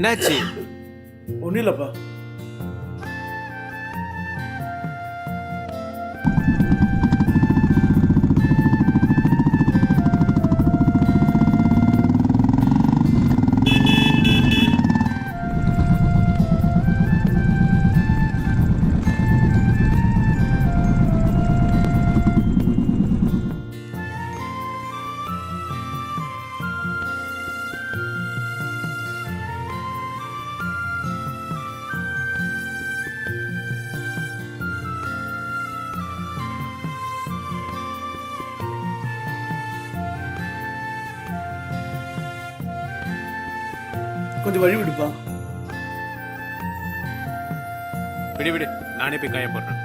என்னாச்சு? ஒன்றும் இல்லைப்பா. கொஞ்சம் வழி விடுப்பா. விடு விடு. நானே போய் காய போடுறேன்.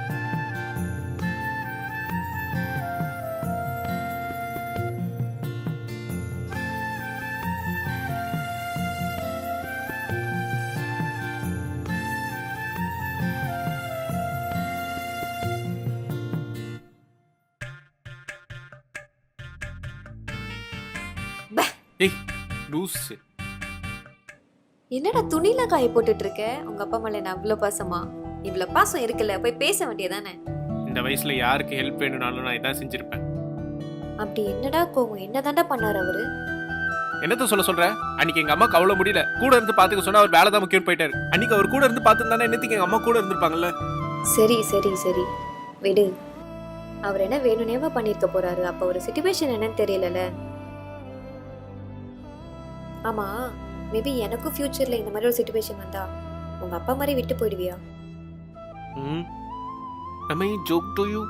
ஏய் லூசு. என்னடா துணில காய போட்டுட்டு இருக்க உங்க அப்பா மேல என்ன அவ்வளவு பாசமா? இவ்வளவு பாசம் இருக்குல்ல போய் பேச வேண்டியதானே? இந்த வயசுல யாருக்கு ஹெல்ப் வேணும்னாலும் நான் இதான் செஞ்சிருப்பேன். அப்படி என்னடா கோவம்? என்னதான்டா பண்ணாரு அவரு? என்னத்த சொல்ல சொல்ற? அன்னைக்கு எங்க அம்மா கவலை முடியல. கூட இருந்து பாத்துக்க சொன்னா அவர் வேலை தான் முக்கியம் போயிட்டாரு. அன்னைக்கு அவர் கூட இருந்து பாத்துருந்தானே என்னத்துக்கு எங்க அம்மா கூட இருந்திருப்பாங்கல்ல? சரி சரி சரி. விடு. அவர் என்ன வேணும்னேவா பண்ணிருக்க போறாரு? அப்ப ஒரு சுச்சுவேஷன் என்னன்னு தெரியலல ஆமா. மேபி எனக்கும் ஃபியூச்சர்ல இந்த மாதிரி ஒரு சுச்சுவேஷன் வந்தா உங்க அப்பா மாதிரி விட்டு போயிடுவியா? ம். ஐ ஜோக் joke யூ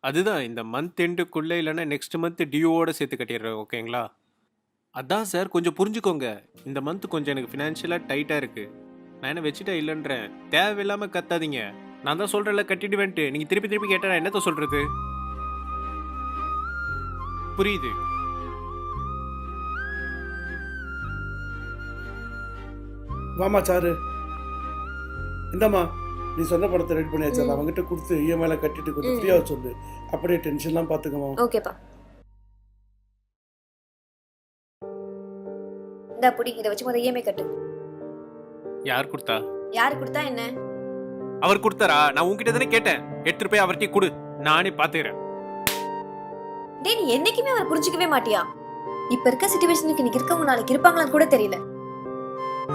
அதுதான் இந்த மந்த் எண்டுக்குள்ளே இல்லைன்னா நெக்ஸ்ட் மந்த் டியூவோட சேர்த்து கட்டிடுறேன் ஓகேங்களா? அதான் சார் கொஞ்சம் புரிஞ்சுக்கோங்க. இந்த மந்த் கொஞ்சம் எனக்கு ஃபினான்ஷியலாக டைட்டாக இருக்குது நான் என்ன வச்சுட்டா இல்லைன்றேன். தேவையில்லாமல் கத்தாதீங்க. நான் தான் சொல்கிறேன்ல கட்டிடுவேன்ட்டு. நீங்கள் திருப்பி திருப்பி கேட்டால் நான் என்னத்த சொல்கிறது புரியுது. வாமா சாரு. இந்தாம்மா நீ சொன்ன படத்தை ரெடி பண்ணியாச்சு. அதை அவங்ககிட்ட கொடுத்து E இஎம்ஐல கட்டிட்டு கொஞ்சம். ஃப்ரீயாக சொல்லு. அப்படியே டென்ஷன்லாம் பார்த்துக்கமா ஓகேப்பா. இந்த புடி இதை வச்சு முதல்ல இஎம்ஐ கட்டு. யார் கொடுத்தா? யாரு கொடுத்தா என்ன? அவர் கொடுத்தாரா? நான் உன்கிட்ட தானே கேட்டேன். எடுத்துட்டு போய் அவர்கிட்ட கொடு. நானே பாத்துக்கிறேன். டேய் நீ என்னைக்குமே அவரை புரிஞ்சுக்கவே மாட்டியா? இப்ப இருக்க சிச்சுவேஷனுக்கு இன்னைக்கு இருக்கவங்க நாளைக்கு இருப்பாங்களான்னு கூட தெரியல.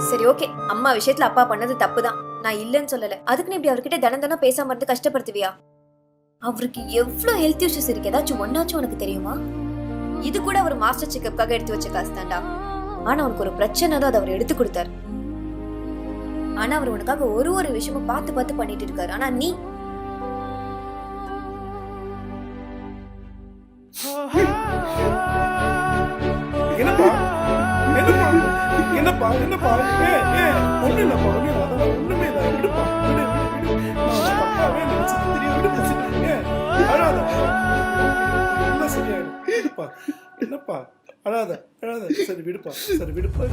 சரி ஓகே அம்மா விஷயத்துல அப்பா பண்ணது தப்பு தான் நான் இல்லைன்னு சொல்லல. அதுக்கு நீ இப்படி அவர்கிட்ட தினம் தினம் பேசாம இருந்து கஷ்டப்படுத்துவியா? அவருக்கு எவ்வளவு ஹெல்த் இஷ்யூஸ் இருக்கு? ஏதாச்சும் ஒன்னாச்சும் உனக்கு தெரியுமா? இது கூட அவர் மாஸ்டர் செக்கப்காக எடுத்து வச்ச காசு தான்டா. ஆனா அவனுக்கு ஒரு பிரச்சனை தான் அதை அவர் எடுத்து கொடுத்தாரு. ஆனா அவர் உனக்காக ஒரு ஒரு விஷயமும் பார்த்து பார்த்து பண்ணிட்டு இருக்காரு. ஆனா நீ என்னப்பா? என்னப்பா? என்னப்பா? என்னப்பா? ஏ ஏ இல்லை அதெல்லாம் ஒன்றுமே இல்லை. விடுப்பா விடு விடு. விடு தப்பாவே நினைச்சது ஏ அழாத. என்ன சரியாயிடும் விடுப்பா. என்னப்பா? அழாத அழாத. சரி விடுப்பா. சரி விடுப்பா.